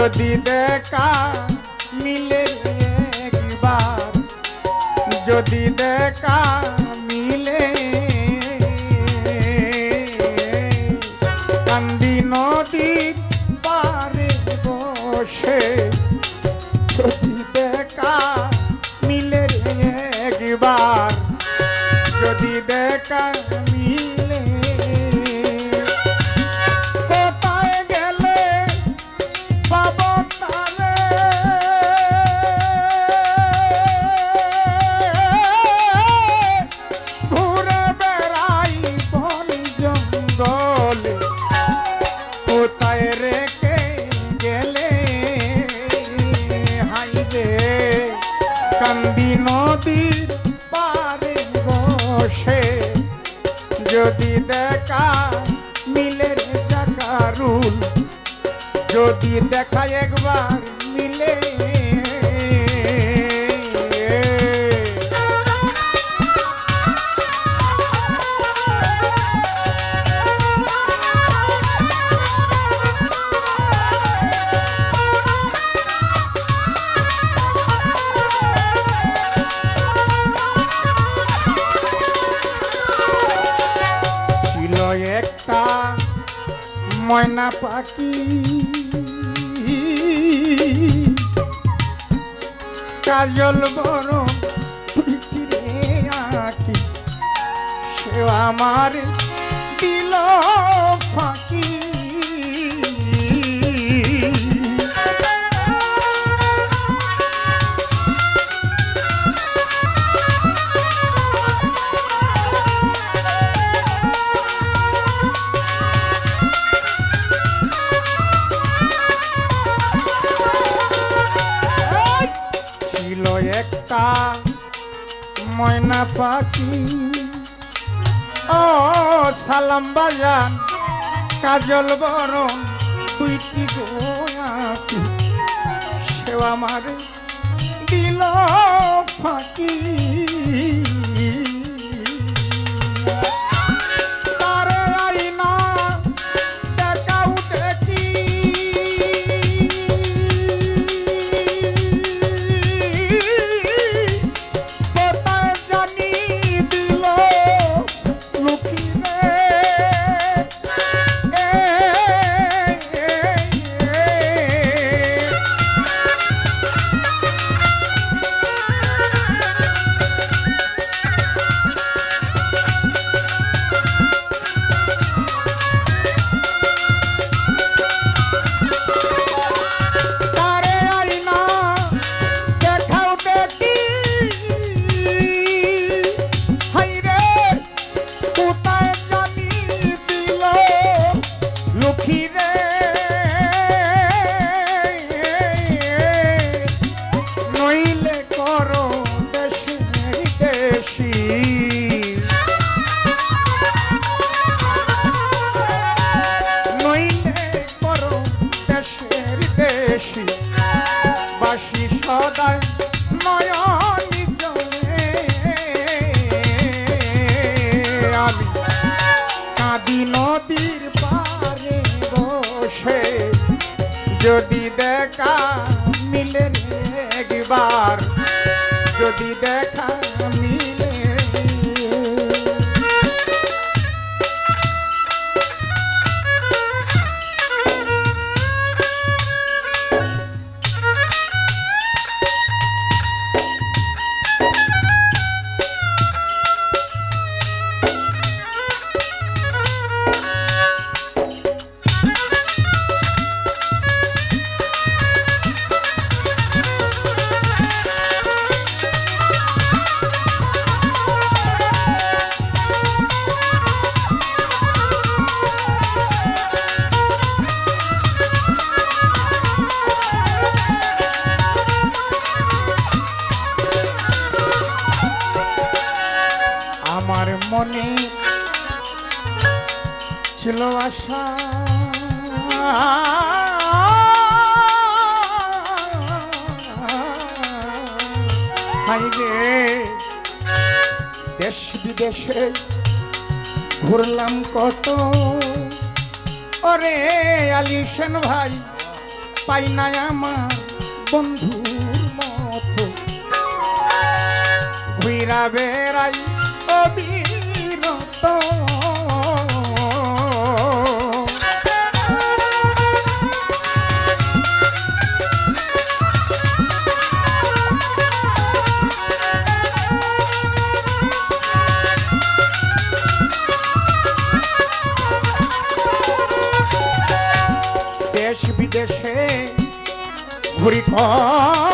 যদি দেখা মিলে একবার যদি দেখা মিলে কান্দি নদীর পারে বসে যদি দেখা দেখা একবার মিলে। একটা ময়না পাখি। কাজল বড় সে আমার দিল ফাঁকি। ময়না পাখি। ও সালাম বাজান কাজল বরণ তুইটি গোয়াকি সেবা আমার দিল ফাঁকি। যদি দেখা মিলে রে একবার। যদি দেখা মিলে ছিল আশা। দেশ বিদেশে ঘুরলাম কত। ওরে আলিসেন ভাই, পাই না আমার বন্ধু মতো। ঘুরা বেড়াই অবিরত। ঘর